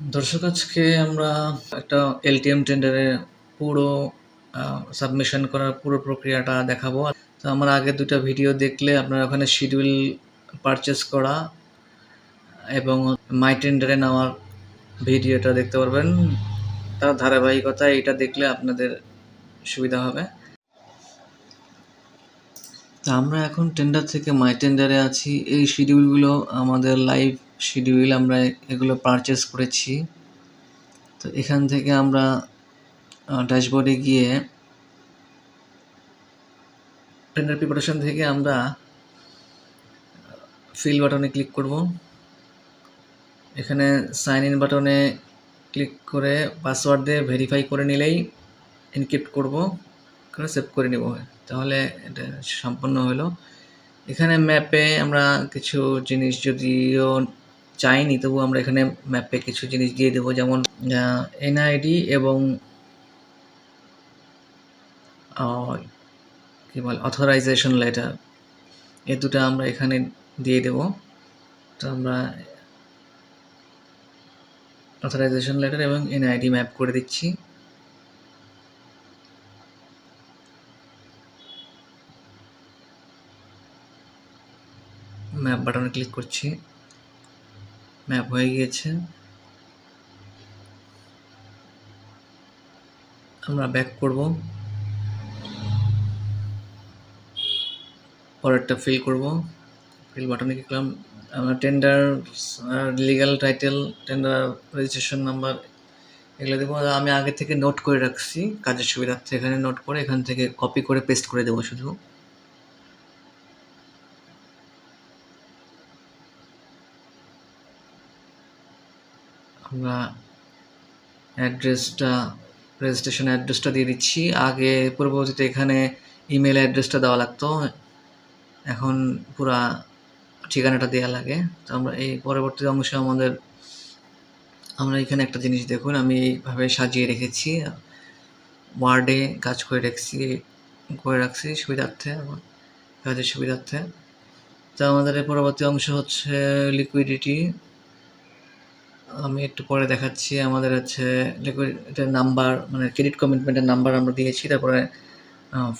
দর্শক, আজকে আমরা একটা এলটিএম টেন্ডারে পুরো সাবমিশন করার পুরো প্রক্রিয়াটা দেখাবো। তো আমার আগে দুটো ভিডিও দেখলে আপনারা ওখানে শিডিউল পারচেস করা এবং মাই টেন্ডারে নেওয়ার ভিডিওটা দেখতে পারবেন। তার ধারাবাহিকতা এটা দেখলে আপনাদের সুবিধা হবে। তা আমরা এখন টেন্ডার থেকে মাই টেন্ডারে আছি। এই শিডিউলগুলো আমাদের লাইভ শিডিউল আমরা এগুলো পারচেস করেছি। তো এখান থেকে আমরা ড্যাশবোর্ডে গিয়ে টেন্ডার প্রিপারেশন থেকে আমরা ফিল বাটনে ক্লিক করব। এখানে সাইন ইন বাটনে ক্লিক করে পাসওয়ার্ড দিয়ে ভেরিফাই করে নিলেই এনক্রিপ্ট করব, করে সেভ করে নেব। তাহলে এটা সম্পন্ন হলো। এখানে ম্যাপে আমরা কিছু জিনিস যদিও চাইনি, তবু আমরা এখানে ম্যাপে কিছু জিনিস দিয়ে দেবো, যেমন এনআইডি এবং কী বলে অথরাইজেশন লেটার এ দুটো আমরা এখানে দিয়ে দেব। তো আমরা অথরাইজেশন লেটার এবং এনআইডি ম্যাপ করে দিচ্ছি। ম্যাপ বাটনে ক্লিক করছি। ম্যাপ হয়ে গিয়েছে। আমরা ব্যাক করব। পরেরটা ফিল করব। ফিল বাটনে ক্লিক আমরা tender legal title tender registration number এগুলো দেবো। আমি আগে থেকে নোট করে রাখছি। কাজের সুবিধার্থে এখানে নোট করে এখান থেকে কপি করে পেস্ট করে দেবো শুধু। আমরা অ্যাড্রেসটা রেজিস্ট্রেশন অ্যাড্রেসটা দিয়ে দিচ্ছি। আগে পূর্ববর্তীতে এখানে ইমেল অ্যাড্রেসটা দেওয়া লাগতো। এখন পুরা ঠিকানাটা দেওয়া লাগে। তো আমরা এই পরবর্তী অংশে আমাদের, আমরা এখানে একটা জিনিস দেখুন, আমি এইভাবে সাজিয়ে রেখেছি। ওয়ার্ডে কাজ করে রাখছি করে রাখছি সুবিধার্থে, আমার কাজের সুবিধার্থে। তো আমাদের পরবর্তী অংশ হচ্ছে লিকুইডিটি আমি একটু পরে দেখাচ্ছি, আমাদের হচ্ছে লিকুইডিটির নাম্বার মানে ক্রেডিট কমিটমেন্টের নাম্বার আমরা দিয়েছি, তারপরে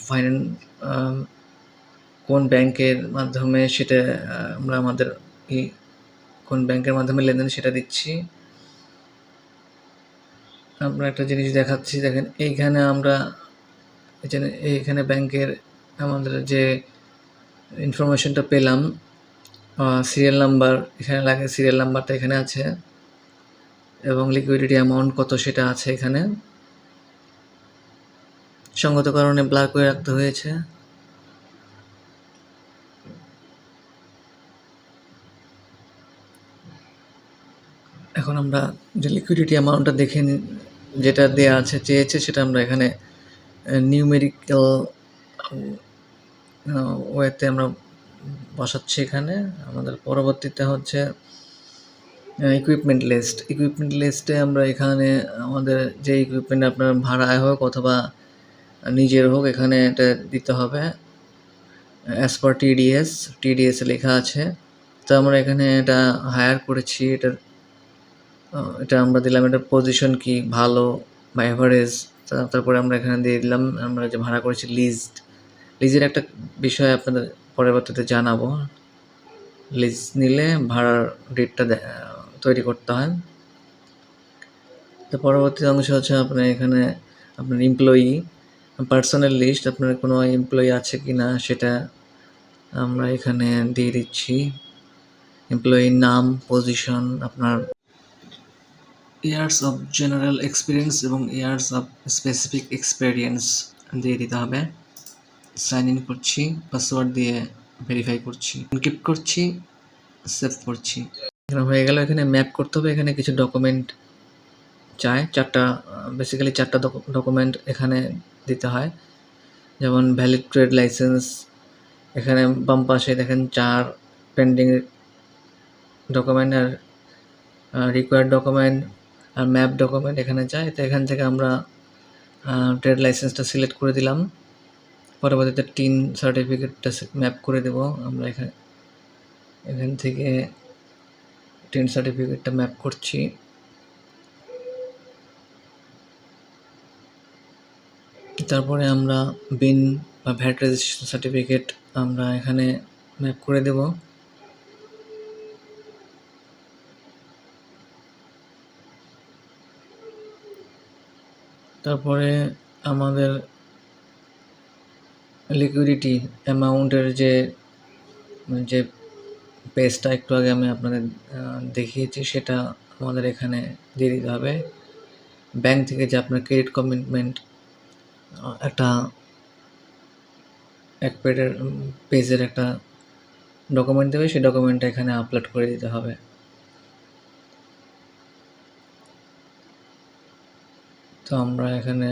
ফাইন্যান্স কোন ব্যাংকের মাধ্যমে সেটা আমরা আমাদের কোন ব্যাংকের মাধ্যমে লেনদেন সেটা দিচ্ছি। আমরা একটা জিনিস দেখাচ্ছি, দেখেন, এইখানে আমরা, এখানে, এইখানে ব্যাংকের আমাদের যে ইনফরমেশনটা পেলাম সিরিয়াল নাম্বার এখানে লাগে সিরিয়াল নাম্বারটা এখানে আছে। এবং লিকুইডিটি অ্যামাউন্ট কত সেটা আছে এখানে? সঙ্গত কারণে ব্লার করে রাখতে হয়েছে। এখন আমরা যে লিকুইডিটি অ্যামাউন্টটা দেখে যেটা দেওয়া আছে, চেয়েছে, সেটা আমরা এখানে নিউমেরিক্যাল ওয়েতে আমরা বসাচ্ছি এখানে। আমাদের পরবর্তীতে হচ্ছে ইকুইপমেন্ট লিস্ট ইকুইপমেন্ট লিস্টে আমরা এখানে আমাদের যে ইকুইপমেন্ট আপনার ভাড়ায় হোক অথবা নিজের হোক, এখানে এটা দিতে হবে। অ্যাজ পার টিডিএস টিডিএস লেখা আছে। তো আমরা এখানে এটা হায়ার করেছি। এটা এটা আমরা দিলাম। এটা পজিশন কি? ভালো বা অ্যাভারেজ তারপরে আমরা এখানে দিয়ে দিলাম। আমরা যে ভাড়া করেছি লিস্ট লিজের একটা বিষয় আপনাদের পরবর্তীতে জানাব। লিজ নিলে ভাড়ার ডেটটা তৈরি করতে হয়। তো পরবর্তী অংশ হচ্ছে আপনার এখানে আপনার এমপ্লয়ি পার্সোনাল লিস্ট আপনার কোনো এমপ্লয়ি আছে কি না সেটা আমরা এখানে দিয়ে দিচ্ছি। এমপ্লয়ির নাম পজিশন আপনার ইয়ার্স অফ জেনারেল এক্সপিরিয়েন্স এবং ইয়ার্স অফ স্পেসিফিক এক্সপিরিয়েন্স দিয়ে দিতে হবে। সাইন ইন করছি পাসওয়ার্ড দিয়ে ভেরিফাই করছি। এনক্রিপ্ট করছি সেভ করছি। এখানে হয়ে গেল, এখানে ম্যাপ করতে হবে, এখানে কিছু ডকুমেন্ট চায় চারটা বেসিক্যালি চারটা ডকুমেন্ট এখানে দিতে হয়। যেমন ভ্যালিড ট্রেড লাইসেন্স এখানে বাম পাশে দেখেন চার পেন্ডিং ডকুমেন্ট আর রিকোয়ার্ড ডকুমেন্ট আর ম্যাপ ডকুমেন্ট এখানে চাই। তো এখান থেকে আমরা ট্রেড লাইসেন্সটা সিলেক্ট করে দিলাম। পরবর্তীতে টিন সার্টিফিকেটটা ম্যাপ করে দেব। আমরা এখানে, এখান থেকে ট্রেন সার্টিফিকেটটা ম্যাপ করছি। তারপরে আমরা বিন বা ভ্যাট রেজিস্ট্রেশন সার্টিফিকেট আমরা এখানে ম্যাপ করে দেব। তারপরে আমাদের লিকুইডিটি অ্যামাউন্টের যে যে পেজটা একটু আগে আমি আপনাদের দেখিয়েছি, সেটা আমাদের এখানে দিয়ে দিতে হবে। ব্যাংক থেকে যে আপনার ক্রেডিট কমিটমেন্ট একটা এক পেজের পেজের একটা ডকুমেন্ট দেবে, সেই ডকুমেন্টটা এখানে আপলোড করে দিতে হবে। তো আমরা এখানে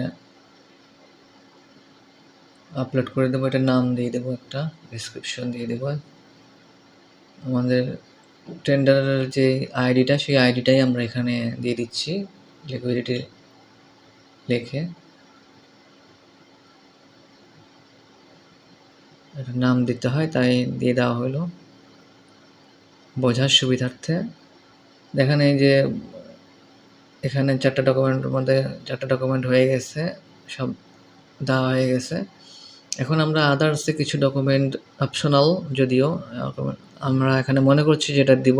আপলোড করে দেবো এটা নাম দিয়ে দেবো একটা ডিসক্রিপশন দিয়ে দেবো। আমাদের টেন্ডারের যে আইডিটা সেই আইডিটাই আমরা এখানে দিয়ে দিচ্ছি লিকুইডিটি লিখে। একটা নাম দিতে হয়, তাই দিয়ে দেওয়া হলো। বোঝার সুবিধার্থে। দেখেন এই যে এখানে চারটা ডকুমেন্টের মধ্যে চারটা ডকুমেন্ট হয়ে গেছে, সব দেওয়া হয়ে গেছে। এখন আমরা আদার্সে কিছু ডকুমেন্ট অপশনাল যদিও, আমরা এখানে মনে করছি যেটা দিব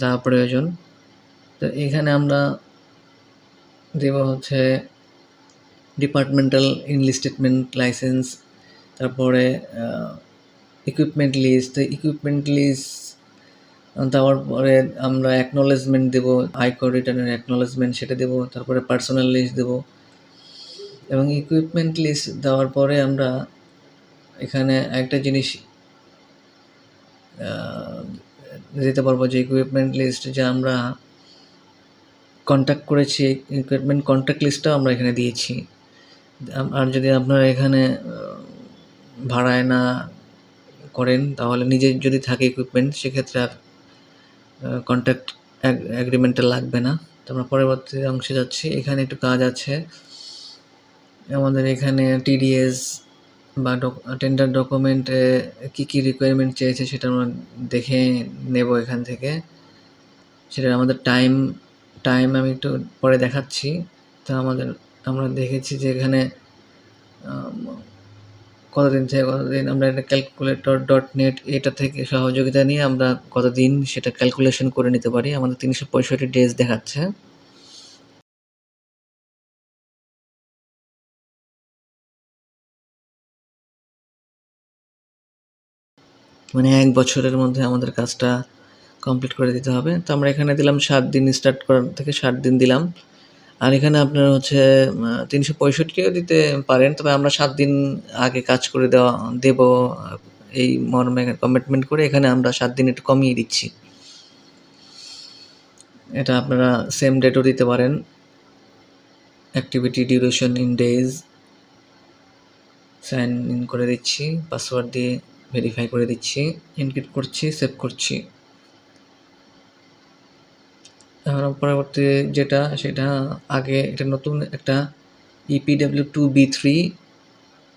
দেওয়া প্রয়োজন। তো এখানে আমরা দেব হচ্ছে ডিপার্টমেন্টাল ইনলিস্টেটমেন্ট লাইসেন্স তারপরে ইকুইপমেন্ট লিস্ট ইকুইপমেন্ট লিস্ট দেওয়ার পরে আমরা অ্যাকনলেজমেন্ট দেব আয়কর রিটার্নের অ্যাকনলেজমেন্ট সেটা দেবো, তারপরে পার্সোনাল লিস্ট দেব। এবং ইকুইপমেন্ট লিস্ট দেওয়ার পরে আমরা এখানে একটা জিনিস দিতে পারব যে ইকুইপমেন্ট লিস্ট যে আমরা কন্ট্যাক্ট করেছি ইকুইপমেন্ট কন্ট্যাক্ট লিস্টটাও আমরা এখানে দিয়েছি। আর যদি আপনারা এখানে ভাড়ায় না করেন, তাহলে নিজের যদি থাকে ইকুইপমেন্ট সেক্ষেত্রে আর কন্ট্যাক্ট অ্যাগ্রিমেন্টটা লাগবে না। তো আমরা পরবর্তী অংশে যাচ্ছি। এখানে একটু কাজ আছে। আমাদের এখানে টিডিএস বা টেন্ডার ডকুমেন্টে কী কী রিকোয়ারমেন্ট চেয়েছে সেটা আমরা দেখে নেব এখান থেকে। সেটা আমাদের টাইম টাইম আমি একটু পরে দেখাচ্ছি। তো আমাদের, আমরা দেখেছি যে এখানে কতদিন থেকে কতদিন আমরা এটা ক্যালকুলেটর ডট নেট এটা থেকে সহযোগিতা নিয়ে আমরা কতদিন সেটা ক্যালকুলেশন করে নিতে পারি। আমাদের তিনশো পঁয়ষট্টি ডেজ দেখাচ্ছে। মানে এক বছরের মধ্যে আমাদের কাজটা কমপ্লিট করে দিতে হবে। তো আমরা এখানে দিলাম সাত দিন স্টার্ট করার থেকে সাত দিন দিলাম। আর এখানে আপনার হচ্ছে তিনশো পঁয়ষট্টিও দিতে পারেন, তবে আমরা সাত দিন আগে কাজ করে দেওয়া, দেব, এই মর্মে কমিটমেন্ট করে এখানে আমরা সাত দিন একটু কমিয়ে দিচ্ছি। এটা আপনারা সেম ডেটও দিতে পারেন। Activity duration in days sign in করে দিচ্ছি পাসওয়ার্ড দিয়ে। ভেরিফাই করে দিচ্ছি ইনক্রিপ্ট করছি সেভ করছি। এখন পরবর্তী যেটা, সেটা আগে এটা নতুন একটা ইপিডাব্লিউ টু বি থ্রি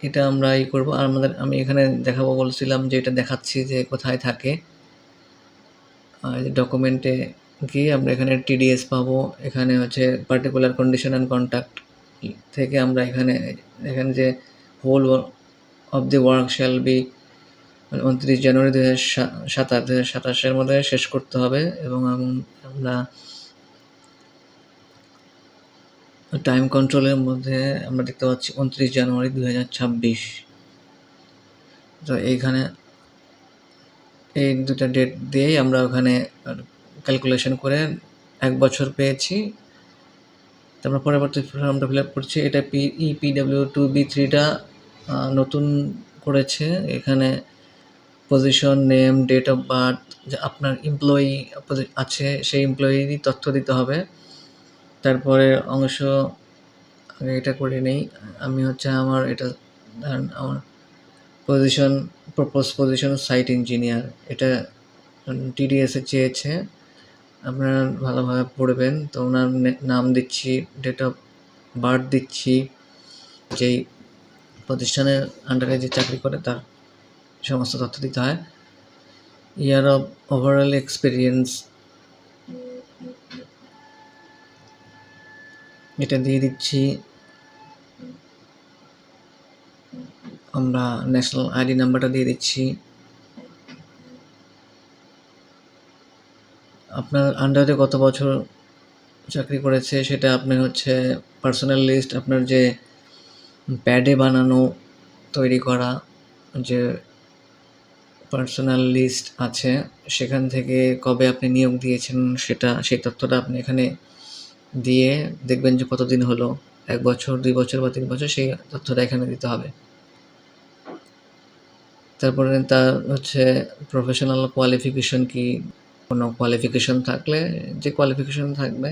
এটা আমরা ই করব। আর আমাদের, আমি এখানে দেখাবো, বলছিলাম যে এটা দেখাচ্ছি যে কোথায় থাকে। ডকুমেন্টে গিয়ে আমরা এখানে টিডিএস পাবো। এখানে হচ্ছে পার্টিকুলার কন্ডিশন অ্যান্ড কন্ট্যাক্ট থেকে আমরা এখানে এখানে যে whole of the work shall be উনত্রিশ জানুয়ারি দু হাজার সাতাশ দু সাতাশের মধ্যে শেষ করতে হবে এবং আমরা টাইম কন্ট্রোলের মধ্যে আমরা দেখতে পাচ্ছি উনত্রিশ জানুয়ারি দু হাজার ছাব্বিশ। তো এইখানে এই দুটা ডেট দিয়েই আমরা ওখানে ক্যালকুলেশন করে এক বছর পেয়েছি। তারপর পরবর্তী ফর্মটা ফিল আপ করছি। এটা P E PW two B থ্রিটা নতুন করেছে। এখানে position name date of birth যে আপনার এমপ্লয়ি আছে, সেই এমপ্লয়িরই তথ্য দিতে হবে। তারপরে অংশ, আগে এটা করে নেই। আমি হচ্ছে আমার এটা আমার position propose position site engineer এটা টিডিএসে চেয়েছে। আপনারা ভালোভাবে পড়বেন। তো ওনার নাম দিচ্ছি ডেট অফ বার্থ দিচ্ছি। যেই প্রতিষ্ঠানের আন্ডারে যে চাকরি করে তার সমস্ত তথ্য দিতে হয়। ইয়ার অফ ওভারঅল এক্সপিরিয়েন্স এটা দিয়ে দিচ্ছি। আমরা ন্যাশনাল আইডি নাম্বারটা দিয়ে দিচ্ছি। আপনার আন্ডারে কত বছর চাকরি করেছে সেটা আপনার হচ্ছে পার্সোনাল লিস্ট আপনার যে প্যাডে বানানো, তৈরি করা, যে পার্সোনাল লিস্ট আছে। সেখান থেকে কবে আপনি নিয়োগ দিয়েছেন সেটা, সেই তথ্যটা আপনি এখানে দিয়ে দেখবেন যে কতদিন হলো। এক বছর, দুই বছর বা তিন বছর সেই তথ্যটা এখানে দিতে হবে। তারপরে তার হচ্ছে প্রফেশনাল কোয়ালিফিকেশন কি? কোনো কোয়ালিফিকেশন থাকলে, যে কোয়ালিফিকেশন থাকবে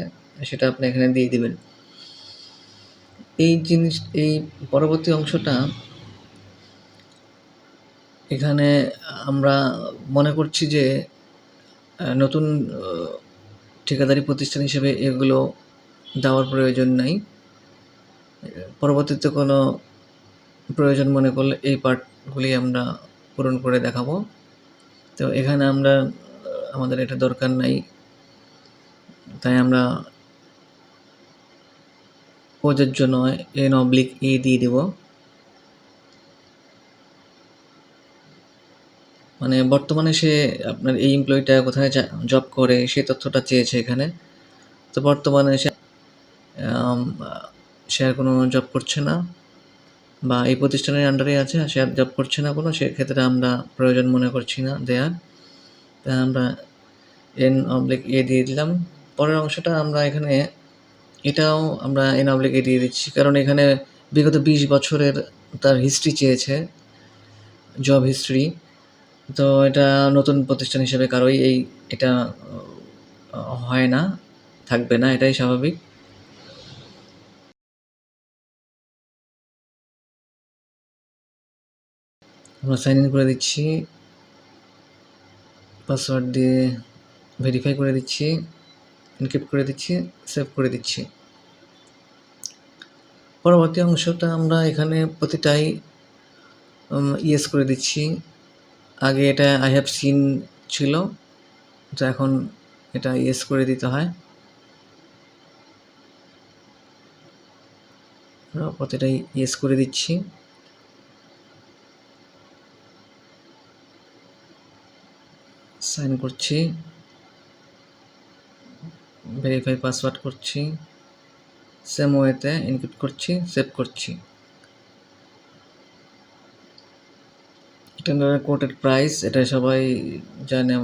সেটা আপনি এখানে দিয়ে দিবেন। এই জিনিস, এই পরবর্তী অংশটা এখানে আমরা মনে করছি যে নতুন ঠিকাদারি প্রতিষ্ঠান হিসেবে এগুলো দেওয়ার প্রয়োজন নাই। পরবর্তীতে কোনো প্রয়োজন মনে করলে এই পার্টগুলি আমরা পূরণ করে দেখাবো। তো এখানে আমরা আমাদের এটা দরকার নাই। তাই আমরা প্রযোজ্য নয় এন অবলিক এ দিয়ে দিব। মানে বর্তমানে সে আপনার এই এমপ্লয়িটা কোথায় জব করে সেই তথ্যটা চেয়েছে এখানে। তো বর্তমানে সে সে আর কোনো জব করছে না বা এই প্রতিষ্ঠানের আন্ডারে আছে, সে আর জব করছে না কোনো সেক্ষেত্রে আমরা প্রয়োজন মনে করছি না দেয়ার। তাই আমরা এন অবলিক এ দিয়ে দিলাম। পরের অংশটা আমরা এখানে, এটাও আমরা এন অবলিক এ দিয়ে দিচ্ছি। কারণ এখানে বিগত বিশ বছরের তার হিস্ট্রি চেয়েছে জব হিস্ট্রি তো এটা নতুন প্রতিষ্ঠান হিসেবে কারোই এই, এটা হয় না, থাকবে না, এটাই স্বাভাবিক। আমরা সাইন ইন করে দিচ্ছি। পাসওয়ার্ড দিয়ে ভেরিফাই করে দিচ্ছি। এনক্রিপ্ট করে দিচ্ছি সেভ করে দিচ্ছি। পরবর্তী অংশটা আমরা এখানে প্রতিটাই ইয়েস করে দিচ্ছি। আগে এটা আই হ্যাভ সিন ছিল তো এখন এটা ইয়েস করে দিতে হয়। প্রতিটাই ইয়েস করে দিচ্ছি। সাইন করছি। ভেরিফাই পাসওয়ার্ড করছি। সেম ওয়েতে ইনক্রিপ্ট করছি সেভ করছি। টেন্ডারের কোটেড প্রাইস এটা সবাই জানে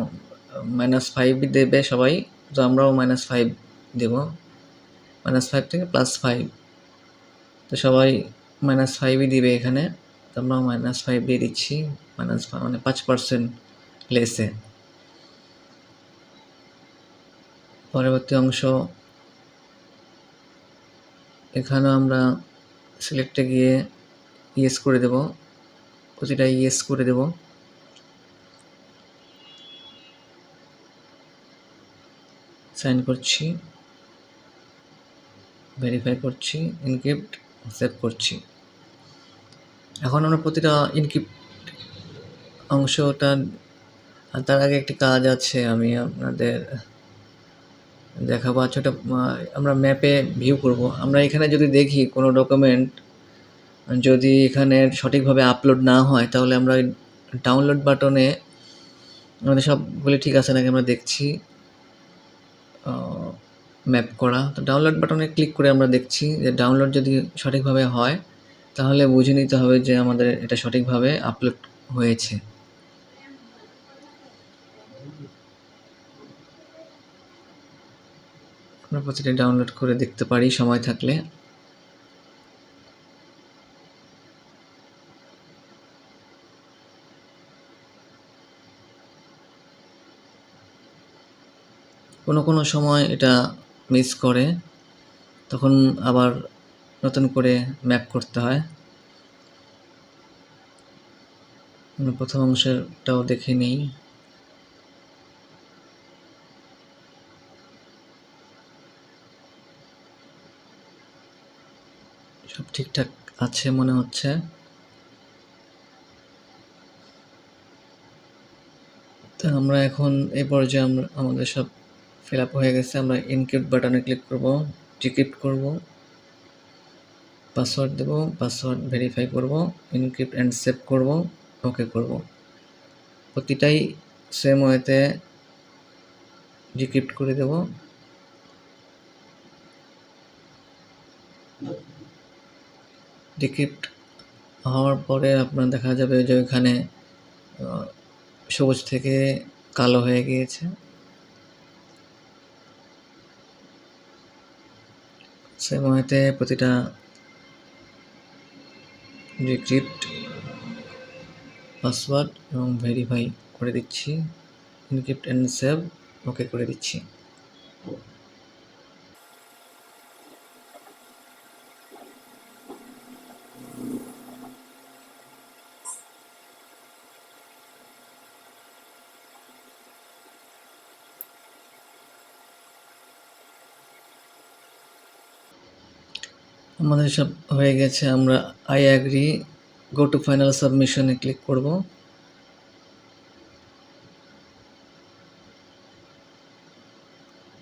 মাইনাস ফাইভ দেবে সবাই, তো আমরাও মাইনাস ফাইভ দেব। মাইনাস ফাইভ থেকে প্লাস ফাইভ তো সবাই মাইনাস ফাইভই দিবে এখানে, তো আমরাও মাইনাস ফাইভ দিয়ে দিচ্ছি মাইনাস মানে পাঁচ পার্সেন্ট লেসে পরবর্তী অংশ। এখানেও আমরা সিলেক্টে গিয়ে ইয়েস করে দেব। প্রতিটা ইয়েস করে দেব। সাইন করছি। ভেরিফাই করছি। ইনক্রিপ্ট সেভ করছি। এখন আমরা প্রতিটা ইনক্রিপ্ট অংশটা তার আগে একটি কাজ আছে আমি আপনাদের দেখাবো। আচ্ছা আমরা ম্যাপে ভিউ করব। আমরা এখানে যদি দেখি কোনো ডকুমেন্ট যদি এখানে সঠিকভাবে আপলোড না হয়, তাহলে আমরা ডাউনলোড বাটনে আমাদের সবগুলি ঠিক আছে নাকি আমরা দেখছি ম্যাপ করা। তো ডাউনলোড বাটনে ক্লিক করে আমরা দেখছি যে ডাউনলোড যদি সঠিকভাবে হয়, তাহলে বুঝে নিতে হবে যে আমাদের এটা সঠিকভাবে আপলোড হয়েছে। আমরা প্রতিটা ডাউনলোড করে দেখতে পারি, সময় থাকলে। কোনো কোনো সময় এটা মিস করে, তখন আবার নতুন করে ম্যাপ করতে হয়। প্রথম অংশেরটাও দেখে নিই। সব ঠিকঠাক আছে মনে হচ্ছে। তো আমরা এখন এই পর্যায়ে আমরা, আমাদের সব ফিল আপ হয়ে গেছে, আমরা ইনক্রিপ্ট বাটনে ক্লিক করব ডিক্রিপ্ট করব পাসওয়ার্ড দেবো পাসওয়ার্ড ভেরিফাই করব ইনক্রিপ্ট অ্যান্ড সেভ করব ওকে করব। প্রতিটাই সেম ওয়েতে ডিক্রিপ্ট করে দেব। ডিক্রিপ্ট হওয়ার পরে আপনার দেখা যাবে যে ওইখানে সবুজ থেকে কালো হয়ে গিয়েছে। সেম ওয়েতে প্রতিটা ডিক্রিপ্ট পাসওয়ার্ড এবং ভেরিফাই করে দিচ্ছি ইনক্রিপ্ট অ্যান্ড সেভ ওকে করে দিচ্ছি। আমাদের সব হয়ে গেছে, আমরা I agree go to final সাবমিশনে click করব।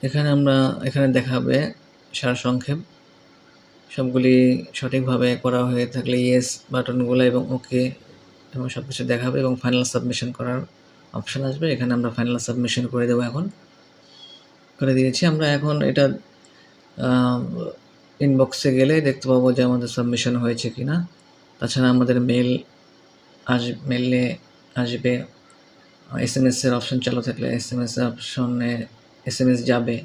এখানে আমরা, এখানে দেখাবে সারসংক্ষেপ। সবগুলি সঠিকভাবে করা হয়ে থাকলে ইয়েস বাটনগুলো এবং ওকে এবং সব কিছু দেখাবে এবং ফাইনাল সাবমিশন করার অপশান আসবে। এখানে আমরা ফাইনাল সাবমিশন করে দেবো এখন। করে দিয়েছি। আমরা এখন এটা ইনবক্সে গেলে দেখতে পাবো যে আমাদের সাবমিশন হয়েছে কি না তাছাড়া আমাদের মেল আস মেলে আসবে এস এম এস এর অপশন চালু থাকলে এস এম এস অপশনে এস এম এস যাবে।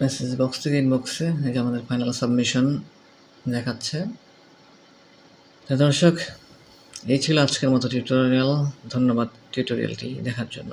মেসেজ বক্স থেকে ইনবক্সে এই যে আমাদের ফাইনাল সাবমিশন দেখাচ্ছে। দর্শক এই ছিল আজকের মতো টিউটোরিয়াল ধন্যবাদ টিউটোরিয়ালটি দেখার জন্য।